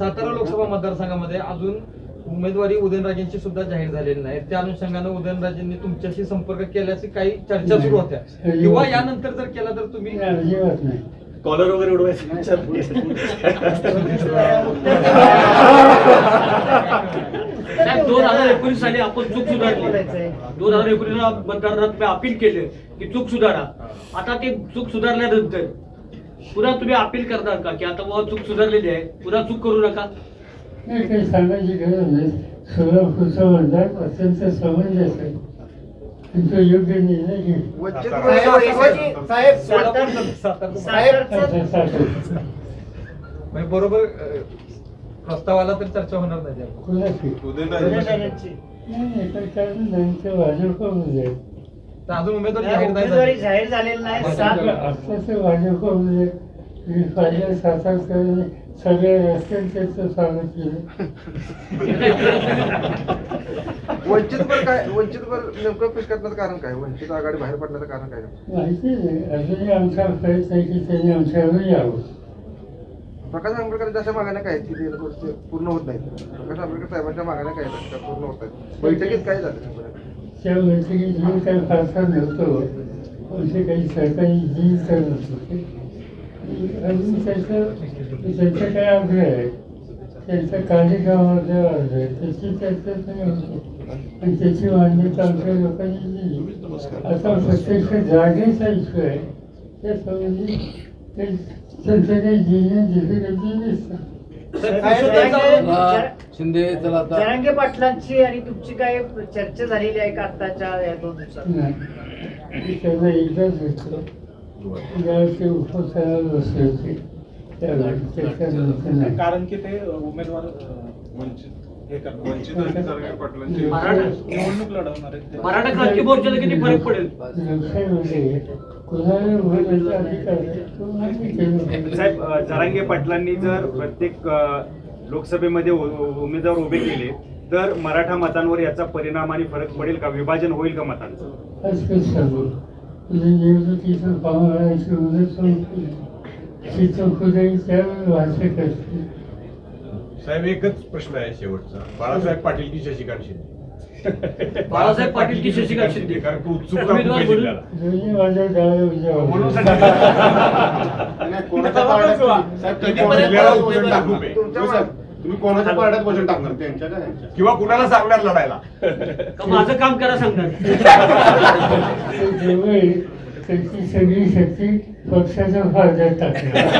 सातारा लोकसभा मतदारसंघामध्ये अजून उमेदवारी उदयनराजेंची सुद्धा जाहीर झालेली नाही. त्या अनुषंगानं उदयनराजेंनी तुमच्याशी संपर्क केल्याची काही चर्चा सुरू होत्या. किंवा यानंतर जर केला तर तुम्ही? कॉलर वगैरे उडवायचं दोन हजार एकोणीस साली आपण चूक सुधारली. दोन हजार एकोणीस मतदारात अपील केले की चूक सुधारा. आता ते चूक सुधारल्यानंतर पुन्हा तुम्ही अपील करणार का की आता बाबा चूक सुधारलेली आहे पुन्हा चूक करू नका नाही काही सांगायची गरज नाही सोलापूरचं मतदार अत्यंत समंजस आहे योग्य निर्णय घेईल सांगतो. म्हणजे बरोबर अं, प्रस्ताव आला तर चर्चा होणार नाही त्यावर. कुणाची उदयनराजेंची. नाही नाही कारण भाजपमध्ये आहे. तर अजून उमेदवारी जाहीर नाही झालेली नाही. सात आत्ताचं भाजपमध्ये मी पहिल्या सातारकरांनी सगळ्या रस्त्यांनी त्याचं स्वागत केलं. वंचित पर काय वंचित पर नेमकं कारण काय? वंचित आघाडी बाहेर पडण्याचं कारण काय? माहिती नाही. अजूनही आमचा प्रयत्न आहे की त्यांनी आमच्यावर यावं. प्रकाश आंबेडकर जशा मागण्या काय की पूर्ण होत नाहीत? प्रकाश आंबेडकर साहेबांच्या मागण्या काय पूर्ण होत आहेत. बैठकीत काय झालं? त्या त्या की मी काय फारसा नव्हतो. असे काही सरकारी जी तर होते अजून त्याचं त्यांचं काय आग्रह आहे? त्यांचा कार्यक्रमाचा आग्रह आहे त्याची चर्चा नाही होती पण त्याची मान्यता आमच्या लोकांनी दिली. आता प्रत्यक्ष जागेचा इश्यू आहे. त्या संबंधी ते त्यांचं काही जिल्ह्यात जिथे दिसतं साहेब, शिंदे चला आता. जरांगे पाटलांची आणि तुमची काय चर्चा झालेली आहे का आताच्या या दोन दिवसात? नाही. मी त्यांना एकदाच भेटलो ज्यावेळी ते. उपोषणाला बसले होते त्यावेळी त्याच्यानंतर नाही. कारण की ते उमेदवार वंचित. वंचित आणि जरांगे पाटलांची मराठा- निवडणूक लढवणार आहेत ते. मराठा क्रांती मोर्चाला किती फरक पडेल? लोकशाहीमध्ये कुणाला बोलायचा अधिकार आहे तो मान्य केलं साहेब अ, जरांगे पाटलांनी जर प्रत्येक अ, लोकसभेमध्ये उ- उमेदवार उभे केले तर मराठा मतांवर याचा परिणाम आणि फरक पडेल का? विभाजन होईल का मतांचं? त्यावेळी साहेब एकच प्रश्न आहे शेवटचा. बाळासाहेब पाटील की शशिकांत शिंदे? बाळासाहेब पाटील की शशिकांत शिंदे? कारण की उत्सुकता खूप उमेदवार आहे म्हणून- जिल्ह्याला. दोन्ही माझ्या डाव्या उजव्या कोणाच्या पारड्यात- साहेब, कधी पण जिल्ह्याला उत्सुकता खूप आहे. तुमच्या मा- तुम्ही कोणाच्या पारड्यात वजन टाकणार? त्यांच्या का? किंवा कुणाला सांगणार लढायला? का माझं काम करा सांगणार? ते त्यांची सगळी शक्ती पक्षाच्या फायद्यात टाकणार.